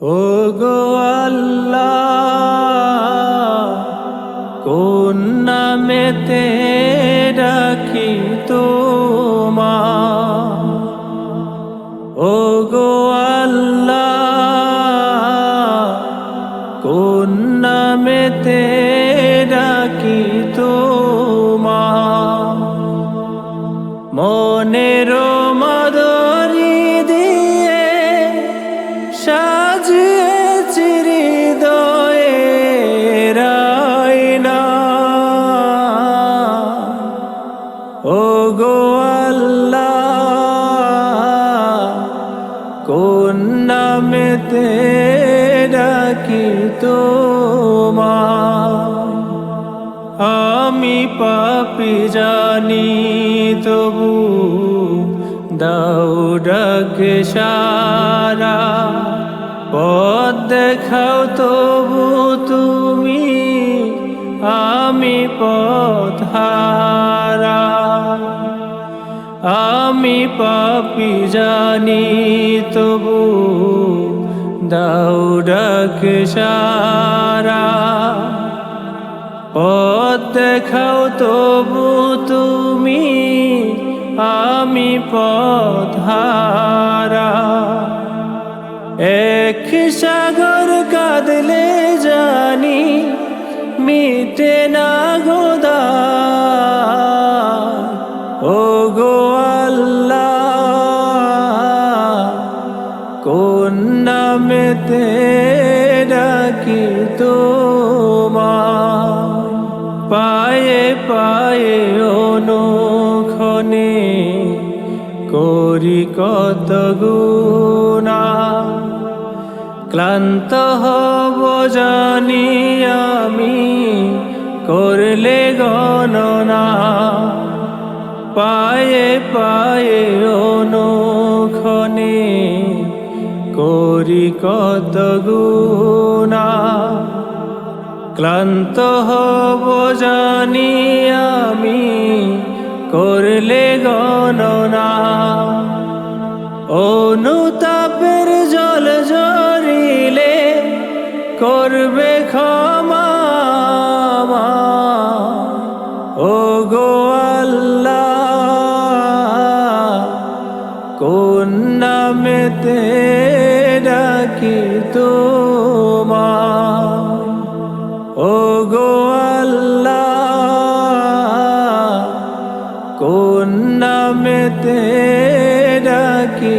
ও গো আল্লাহ কোন নামেতে ডাকি তোমার? ও গো আল্লাহ কোন ডাকি তোমার? মনের নামেতে ডাকি তোমার আমি পাপি জানি, তবু দাও ডাকে সারা। পথ দেখাও, তবু তুমি আমি পথ আমি পাপি জানি, তবু দাও ডাকে সারা। পথ দেখাও তবু তুমি, আমি পথ হারা। এক সাগর কাঁদলে জানি, মিটে না গোদা ও গো কোন নামেতে ডাকি তোমার পায়ে পায়ে অনুক্ষণে করি কত গুণা। ক্লান্ত হব জানি আমি, করলে গণনা। পায়ে পায়ে করি কত গুণা ক্লান্ত হব জানি আমি, করলে গণনা। অনুতাপের জল জরিলে করবে ক্ষমা ও গো আল্লাহ, কোন নামেতে থাকি তোমার ও গো আল্লাহ কোন নামেতে ডাকি